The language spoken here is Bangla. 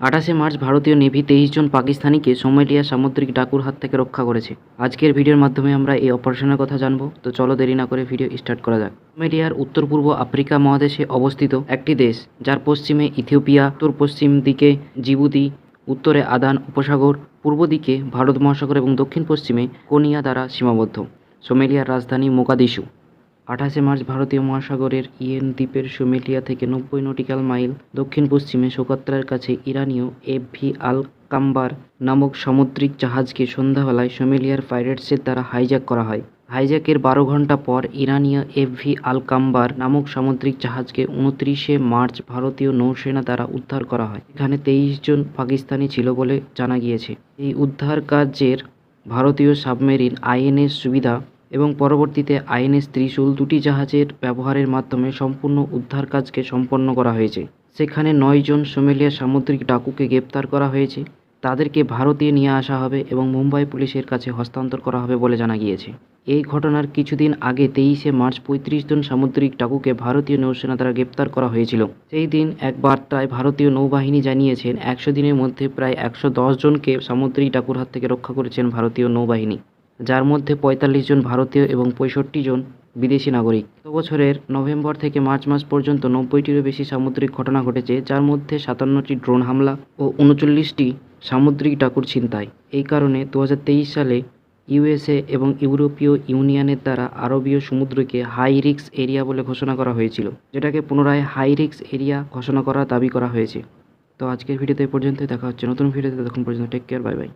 আঠাশে মার্চ ভারতীয় নেভি তেইশ জন পাকিস্তানিকে সোমালিয়া সামুদ্রিক ডাকুর হাত থেকে রক্ষা করেছে। আজকের ভিডিওর মাধ্যমে আমরা এই অপারেশনের কথা জানব। তো চলো দেরি না করে ভিডিও স্টার্ট করা যাক। সোমালিয়ার উত্তর পূর্ব আফ্রিকা মহাদেশে অবস্থিত একটি দেশ, যার পশ্চিমে ইথিওপিয়া উত্তর পশ্চিম দিকে জিবুতি, উত্তরে আদান উপসাগর, পূর্ব দিকে ভারত মহাসাগর এবং দক্ষিণ পশ্চিমে কোনিয়া দ্বারা সীমাবদ্ধ। সোমেলিয়ার রাজধানী মোগাদিশু আঠাশে মার্চ ভারতীয় মহাসাগরের ইয়েন দ্বীপের সোমেলিয়া থেকে নব্বই নটিক্যাল মাইল দক্ষিণ পশ্চিমে সোকাত্রার কাছে ইরানীয় এফভি আল কাম্বার নামক সামুদ্রিক জাহাজকে সন্ধ্যাবেলায় সোমেলিয়ার পাইরেটসের দ্বারা হাইজ্যাক করা হয়। হাইজ্যাকের বারো ঘণ্টা পর ইরানীয় এফভি আল কাম্বার নামক সামুদ্রিক জাহাজকে উনত্রিশে মার্চ ভারতীয় নৌসেনা দ্বারা উদ্ধার করা হয়। এখানে তেইশ জন পাকিস্তানি ছিল বলে জানা গিয়েছে। এই উদ্ধার কার্যের ভারতীয় সাবমেরিন আইএনএস সুবিধা এবং পরবর্তীতে আইএনএস ত্রিশূল দুটি জাহাজের ব্যবহারের মাধ্যমে সম্পূর্ণ উদ্ধার কাজকে সম্পন্ন করা হয়েছে। সেখানে নয় জন সোমেলিয়া সামুদ্রিক ডাকুকে গ্রেপ্তার করা হয়েছে। তাদেরকে ভারতে নিয়ে আসা হবে এবং মুম্বাই পুলিশের কাছে হস্তান্তর করা হবে বলে জানা গিয়েছে। এই ঘটনার কিছুদিন আগে তেইশে মার্চ পঁয়ত্রিশ জন সামুদ্রিক ডাকুকে ভারতীয় নৌসেনা দ্বারা গ্রেপ্তার করা হয়েছিল। সেই দিন এক বার্তায় ভারতীয় নৌবাহিনী জানিয়েছেন, একশো দিনের মধ্যে প্রায় একশো দশ জনকে সামুদ্রিক ডাকুর হাত থেকে রক্ষা করেছেন ভারতীয় নৌবাহিনী। যার মধ্যে পঁয়তাল্লিশ জন ভারতীয় এবং পঁয়ষট্টি জন বিদেশি নাগরিক। গত বছরের নভেম্বর থেকে মার্চ মাস পর্যন্ত নব্বইটিরও বেশি সামুদ্রিক ঘটনা ঘটেছে, যার মধ্যে সাতান্নটি ড্রোন হামলা ও উনচল্লিশটি সামুদ্রিক ডাকুর ছিনতাই। এই কারণে দু হাজার তেইশ সালে ইউএসএ এবং ইউরোপীয় ইউনিয়নের দ্বারা আরবীয় সমুদ্রকে হাই রিক্স এরিয়া বলে ঘোষণা করা হয়েছিল, যেটাকে পুনরায় হাই রিক্স এরিয়া ঘোষণা করার দাবি করা হয়েছে। তো আজকের ভিডিওতে এই পর্যন্তই, দেখা হচ্ছে নতুন ভিডিওতে তখন পর্যন্ত টেক কেয়ার বাই বাই